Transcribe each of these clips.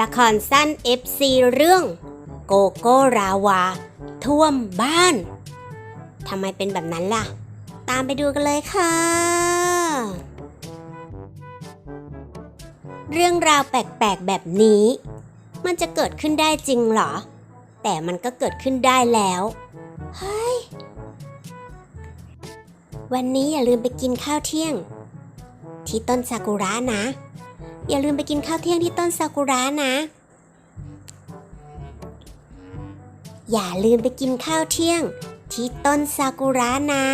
ละครสั้น FC เรื่อง โกโก้ราวา ท่วมบ้าน ทำไมเป็นแบบนั้นล่ะ ตามไปดูกันเลยค่ะ เรื่องราวแปลกๆแบบนี้ มันจะเกิดขึ้นได้จริงเหรอ แต่มันก็เกิดขึ้นได้แล้ว เฮ้ย วันนี้อย่าลืมไปกินข้าวเที่ยง ที่ต้นซากุระนะ อย่าลืมไปกินข้าวเที่ยงที่ต้นซากุระนะ อย่าลืมไปกินข้าวเที่ยง ที่ต้นซากุระนะ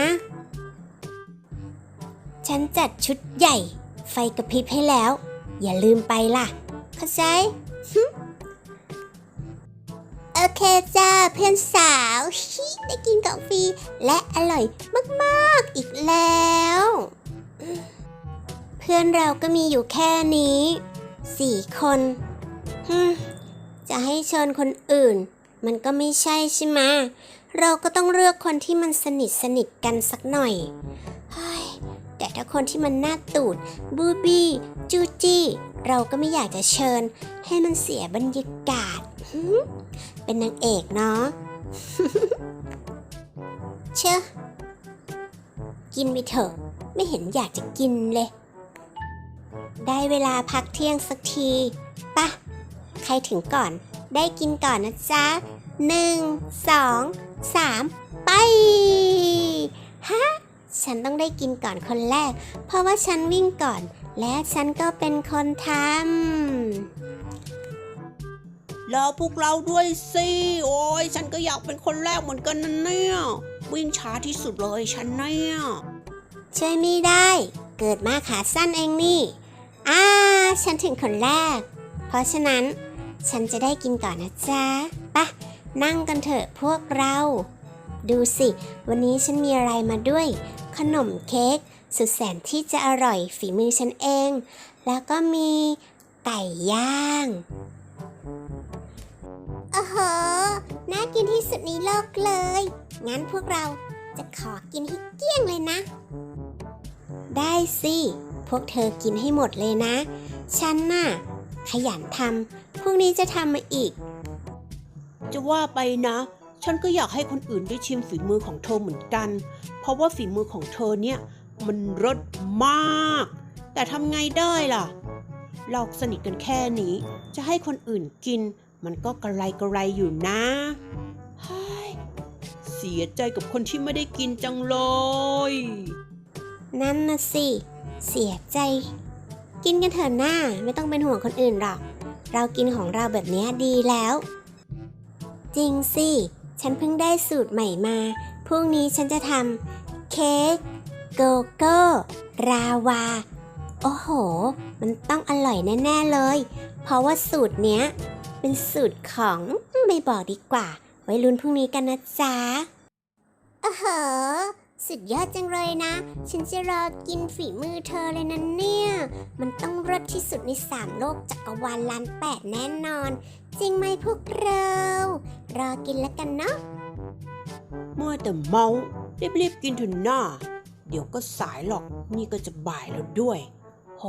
ฉันจัดชุดใหญ่ ไฟกระพริบให้แล้ว อย่าลืมไปล่ะ เข้าใจโอเคจ้าเพื่อนสาวฮิได้กินของฟรีและอร่อยมาก ๆ อีกแล้ว พื่อนเราก็มีอยู่แค่นี้สี่คนฮึจะให้เชิญคนอื่น มันก็ไม่ใช่ใช่ไหมเราก็ต้องเลือกคนที่มันสนิทสนิทกันสักหน่อยแต่ถ้าคนที่มันหน้าตูด บูบี้จูจี้ เราก็ไม่อยากจะเชิญ ให้มันเสียบรรยากาศ เป็นนางเอกเนาะเชื่อกินไปเถอะ ไม่เห็นอยากจะกินเลย ได้เวลาพักเที่ยงสักทีปะใครถึงก่อน ได้กินก่อนนะจ๊ะหนึ่งสองสามไปฮะฉันต้องได้กินก่อนคนแรก เพราะว่าฉันวิ่งก่อน และฉันก็เป็นคนทำแล้วพวกเราด้วยสิ โอ้ยฉันก็อยากเป็นคนแรกเหมือนกันนะเนี่ย วิ่งช้าที่สุดเลยฉันเนี่ย ช่วยไม่ได้ เกิดมาขาสั้นเองนี่ อ่า ฉันถึงคนแรก เพราะฉะนั้นฉันจะได้กินก่อนนะจ๊ะปะนั่งกันเถอะพวกเรา ดูสิ วันนี้ฉันมีอะไรมาด้วย ขนมเค้กสุดแสนที่จะอร่อยฝีมือฉันเอง แล้วก็มีไก่ย่างโอ้โห น่ากินที่สุดในโลกเลย งั้นพวกเราจะขอกินให้เกลี้ยงเลยนะ ได้สิ พวกเธอกินให้หมดเลยนะ ฉันน่ะ ขยันทำพรุ่งนี้จะทำมาอีก จะว่าไปนะ ฉันก็อยากให้คนอื่นได้ชิมฝีมือของเธอเหมือนกัน เพราะว่าฝีมือของเธอเนี่ย มันรสมาก แต่ทำไงได้ล่ะ เราสนิทกันแค่นี้ จะให้คนอื่นกิน มันก็กระไรกระไรอยู่นะเฮ้ยเสียใจกับคนที่ไม่ได้กินจังเลย นั่นนะสิ เสียใจ กินกันเถอะหน้าไม่ต้องเป็นห่วงคนอื่นหรอก เรากินของเราแบบนี้ดีแล้ว จริงสิ ฉันเพิ่งได้สูตรใหม่มา พรุ่งนี้ฉันจะทำเค้กโกโก้ ราวา โอ้โห มันต้องอร่อยแน่ ๆ เลย เพราะว่าสูตรเนี้ย เป็นสูตรของไม่บอกดีกว่า ไว้ลุ้นพรุ่งนี้กันนะจ๊ะโอ้โห สุดยอดจังเลยนะ ฉันจะรอกินฝีมือเธอเลยนะเนี่ย มันต้องรสที่สุดในสามโลกจักรวาลล้านแปดแน่นอน จริงไหมพวกเรา รอกินแล้วกันเนาะมัวแต่เมารีบๆกินเถอะหน้า เดี๋ยวก็สายหรอกนี่ก็จะบ่ายแล้วด้วยโห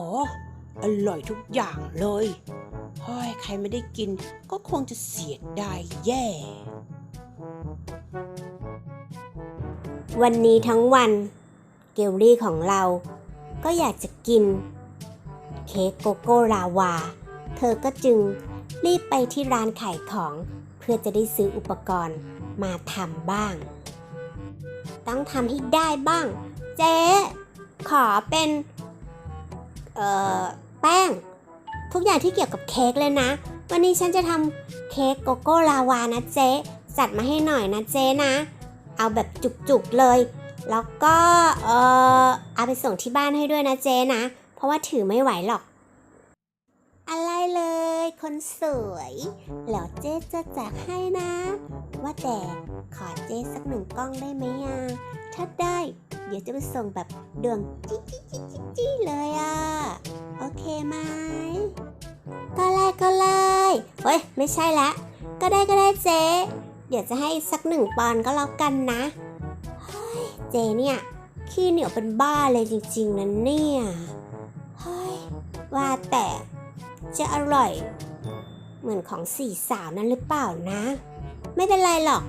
อร่อยทุกอย่างเลยเฮ้ยใครไม่ได้กินก็คงจะเสียดายแย่ วันนี้ทั้งวันเกลลี่ของเราก็อยากจะกิน เค้กโกโก้ลาวา เธอก็จึงรีบไปที่ร้านขายของ เพื่อจะได้ซื้ออุปกรณ์มาทำบ้าง ต้องทำให้ได้บ้าง เจ๊ขอเป็น เอ่อ แป้ง ทุกอย่างที่เกี่ยวกับเค้กเลยนะ วันนี้ฉันจะทำเค้กโกโก้ลาวานะเจ๊จัดมาให้หน่อยนะเจ๊นะ เอาแบบจุกๆเลย แล้วก็เออเอาไปส่งที่บ้านให้ด้วยนะเจนะ เพราะว่าถือไม่ไหวหรอก อะไรเลย คนสวยแล้วเจ๊จะแจกให้นะ ว่าแต่ขอเจ๊สักหนึ่งกล้องได้ไหมอะถ้าได้ เดี๋ยวจะไปส่งแบบดวงจี้จี้จี้จี้จี้เลยอะ โอเคไหมก็ไล่ก็ไล่เฮ้ย ไม่ใช่ละ ก็ได้ก็ได้เจ๊ เดี๋ยวจะให้สักหนึ่งปอนก็แล้วกันนะ เจเนี่ยขี้เหนียวเป็นบ้าเลยจริงๆนะเนี่ยว่าแต่จะอร่อย เหมือนของสี่สาวนั้นหรือเปล่านะ ไม่เป็นไรหรอก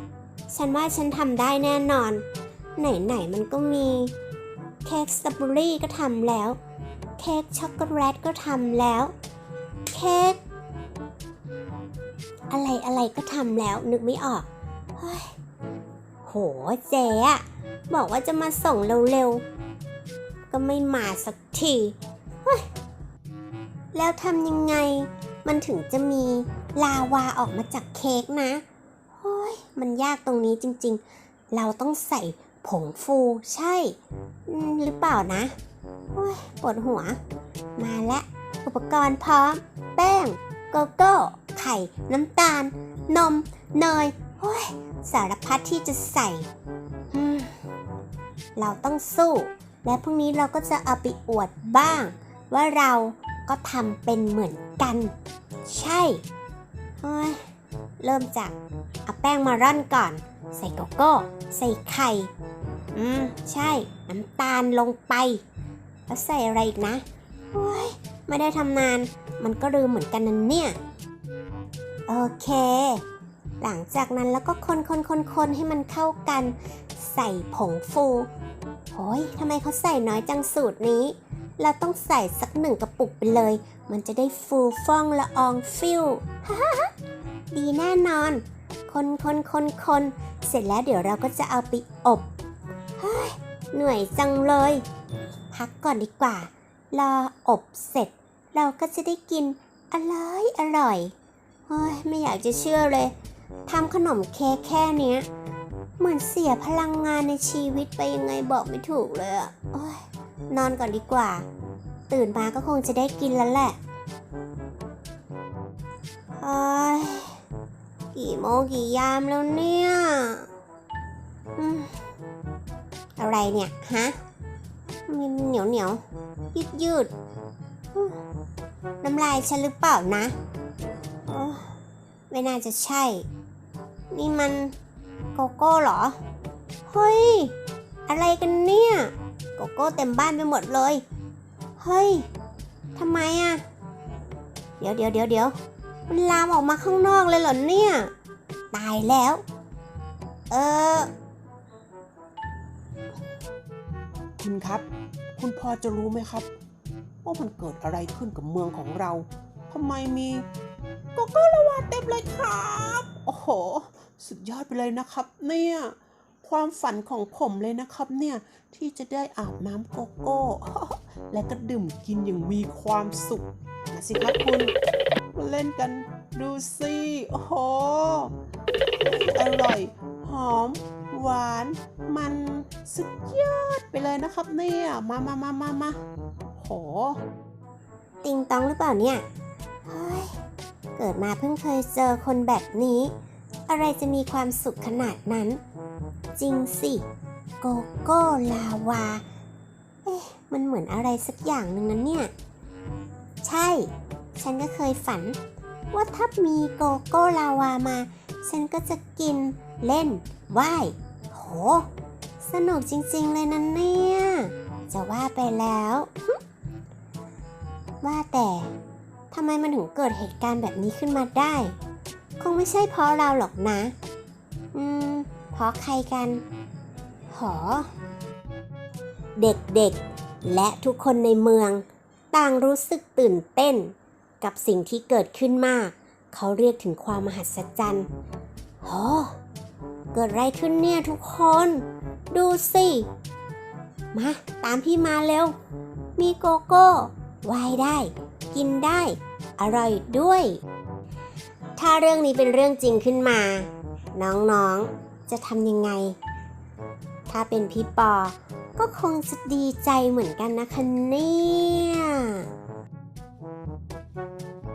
ฉันว่าฉันทำได้แน่นอน ไหนๆมันก็มีเค้กสตรอเบอรี่ก็ทำแล้ว เค้กช็อกโกแลตก็ทำแล้ว เค้ก อะไรอะไรก็ทำแล้วนึกไม่ออก เฮ้ย โหเจ๊ะบอกว่าจะมาส่งเร็วๆ ก็ไม่มาสักที เฮ้ย แล้วทำยังไง มันถึงจะมีลาวาออกมาจากเค้กนะ เฮ้ย มันยากตรงนี้จริงๆ เราต้องใส่ผงฟูใช่ หรือเปล่านะโอ้ยปวดหัว มาแล้วอุปกรณ์พร้อม แป้ง โกโก้ ข่น้ำตาล นม เนยโอ้ยสารพัดที่จะใส่เราต้องสู้ และพรุ่งนี้เราก็จะเอาไปอวดบ้าง ว่าเราก็ทำเป็นเหมือนกัน ใช่เฮ้ยเริ่มจากเอาแป้งมาร่อนก่อน ใส่โกโก้ ใส่ไข่ อืม ใช่ น้ำตาลลงไป แล้วใส่อะไรอีกนะโอ้ยไม่ได้ทำนาน มันก็ลืมเหมือนกันนั่นเนี่ย โอเค หลังจากนั้นแล้วก็คนคนคนคนให้มันเข้ากัน ใส่ผงฟูโอ้ยทำไมเขาใส่น้อยจังสูตรนี้ เราต้องใส่สักหนึ่งกระปุกไปเลย มันจะได้ฟูฟ่องละอองฟิวดีแน่นอน คนคนคนคนเสร็จแล้วเดี๋ยวเราก็จะเอาไปอบเฮ้ยเหนื่อยจังเลย พักก่อนดีกว่า รออบเสร็จ เราก็จะได้กินอร่อยอร่อย เฮ้ยไม่อยากจะเชื่อเลยทำขนมเค้กแค่เนี้ยเหมือนเสียพลังงานในชีวิตไปยังไงบอกไม่ถูกเลยอะโอ้ยนอนก่อนดีกว่า ตื่นมาก็คงจะได้กินแล้วแหละเฮ้ยกี่โมงกี่ยามแล้วเนี่ยออะไรเนี่ยฮะมันเหนียวเหนียวยืดยืดน้ำลายฉันหรือเปล่านะ ไม่น่าจะใช่ นี่มันโกโก้เหรอ เฮ้ย อะไรกันเนี่ย โกโก้เต็มบ้านไปหมดเลย เฮ้ยทำไมอะเดี๋ยวเดี๋ยวเดี๋ยวเดี๋ยวมันลามออกมาข้างนอกเลยเหรอเนี่ย ตายแล้ว เออ คุณครับ คุณพอจะรู้ไหมครับ ว่ามันเกิดอะไรขึ้นกับเมืองของเราทำไมมี โกโก้ละวาเต็มเลยครับ โอ้โห สุดยอดไปเลยนะครับเนี่ย ความฝันของผมเลยนะครับเนี่ย ที่จะได้อาบน้ำโกโก้ และก็ดื่มกินอย่างมีความสุขมาสิครับคุณมาเล่นกันดูสิโอ้โห อร่อย หอม หวาน มันสุดยอดไปเลยนะครับเนี่ย มามามามามาโห ติงตองหรือเปล่าเนี่ย เฮ้ย เกิดมาเพิ่งเคยเจอคนแบบนี้ อะไรจะมีความสุขขนาดนั้น จริงสิ โกโก้ลาวา เอ๊ะ มันเหมือนอะไรสักอย่างหนึ่งนั้นเนี่ย ใช่ ฉันก็เคยฝัน ว่าถ้ามีโกโก้ลาวามา ฉันก็จะกิน เล่นไหว้โห สนุกจริงๆเลยนะเนี่ย จะว่าไปแล้ว ว่าแต่ ทำไมมันถึงเกิดเหตุการณ์แบบนี้ขึ้นมาได้ คงไม่ใช่เพราะเราหรอกนะ อืม เพราะใครกัน หอ เด็กๆ และทุกคนในเมือง ต่างรู้สึกตื่นเต้น กับสิ่งที่เกิดขึ้นมาก เขาเรียกถึงความมหัศจรรย์โหเกิดอะไรขึ้นเนี่ยทุกคน ดูสิ มา ตามพี่มาเร็ว มีโกโก้วายได้ กินได้ อร่อยด้วย ถ้าเรื่องนี้เป็นเรื่องจริงขึ้นมา น้องๆจะทำยังไง ถ้าเป็นพี่ปอ ก็คงจะดีใจเหมือนกันนะคะเนี่ย